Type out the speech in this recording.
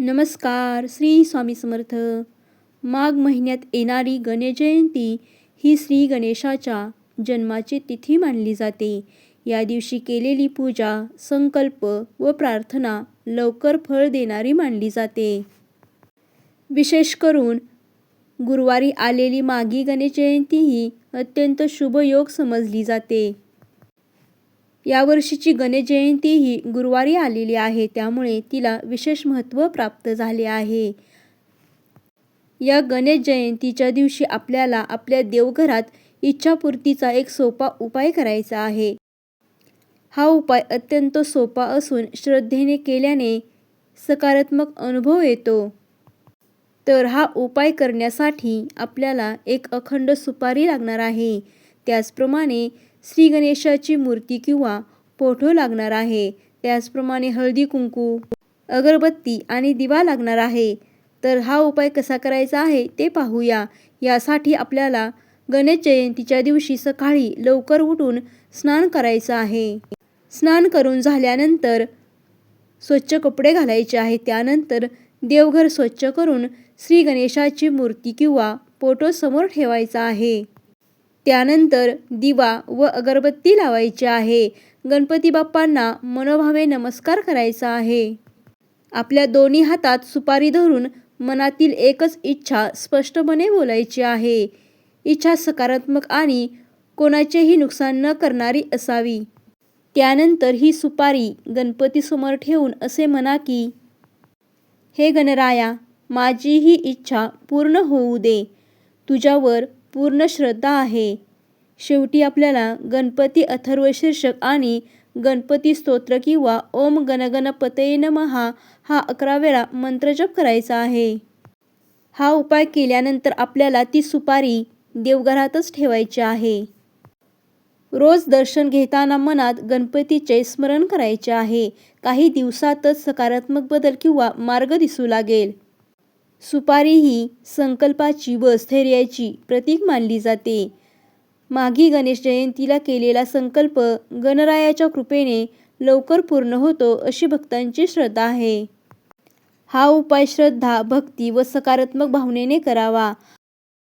नमस्कार श्री स्वामी समर्थ. माघ महिन्यात येणारी गणेश जयंती ही श्री गणेशाच्या जन्माची तिथी मानली जाते. या दिवशी केलेली पूजा संकल्प व प्रार्थना लवकर फळ देणारी मानली जाते. विशेष करून गुरुवारी आलेली माघी गणेश जयंती ही अत्यंत शुभ योग समजली जाते. यावर्षीची गणेश जयंती ही गुरुवारी आलेली आहे. त्यामुळे तिला विशेष महत्त्व प्राप्त झाले आहे. या गणेश जयंतीच्या दिवशी आपल्याला आपल्या देवघरात इच्छापूर्तीचा एक सोपा उपाय करायचा आहे. हा उपाय अत्यंत सोपा असून श्रद्धेने केल्याने सकारात्मक अनुभव येतो. तर हा उपाय करण्यासाठी आपल्याला एक अखंड सुपारी लागणार आहे. त्याचप्रमाणे श्री गणेशाची मूर्ती किंवा पोठो लागणार आहे. त्याचप्रमाणे हळदी कुंकू अगरबत्ती आणि दिवा लागणार आहे. तर हा उपाय कसा करायचा आहे ते पाहूया. यासाठी आपल्याला गणेश जयंतीच्या दिवशी सकाळी लवकर उठून स्नान करायचं आहे. स्नान करून झाल्यानंतर स्वच्छ कपडे घालायचे आहे त्यानंतर देवघर स्वच्छ करून श्री गणेशाची मूर्ती किंवा फोटो समोर ठेवायचा आहे. त्यानंतर दिवा व अगरबत्ती लावायची आहे. गणपती बाप्पांना मनोभावे नमस्कार करायचा आहे. आपल्या दोन्ही हातात सुपारी धरून मनातील एकच इच्छा स्पष्टपणे बोलायची आहे. इच्छा सकारात्मक आणि कोणाचेही नुकसान न करणारी असावी. त्यानंतर ही सुपारी गणपतीसमोर ठेवून असे म्हणा की हे गणराया माझी ही इच्छा पूर्ण होऊ दे. तुझ्यावर पूर्ण श्रद्धा आहे. शेवटी आपल्याला गणपती अथर्व शीर्षक आणि गणपती स्तोत्र किंवा ओम गणगणपतये नमहा हा अकरा वेळा मंत्रजप करायचा आहे. हा उपाय केल्यानंतर आपल्याला ती सुपारी देवघरातच ठेवायची आहे. रोज दर्शन घेताना मनात गणपतीचे स्मरण करायचे आहे. काही दिवसातच सकारात्मक बदल किंवा मार्ग दिसू लागेल. सुपारी ही संकल्पाची व स्थैर्याची प्रतीक मानली जाते. माघी गणेश जयंतीला केलेला संकल्प गणरायाच्या कृपेने लवकर पूर्ण होतो अशी भक्तांची श्रद्धा आहे. हा उपाय श्रद्धा भक्ती व सकारात्मक भावनेने करावा.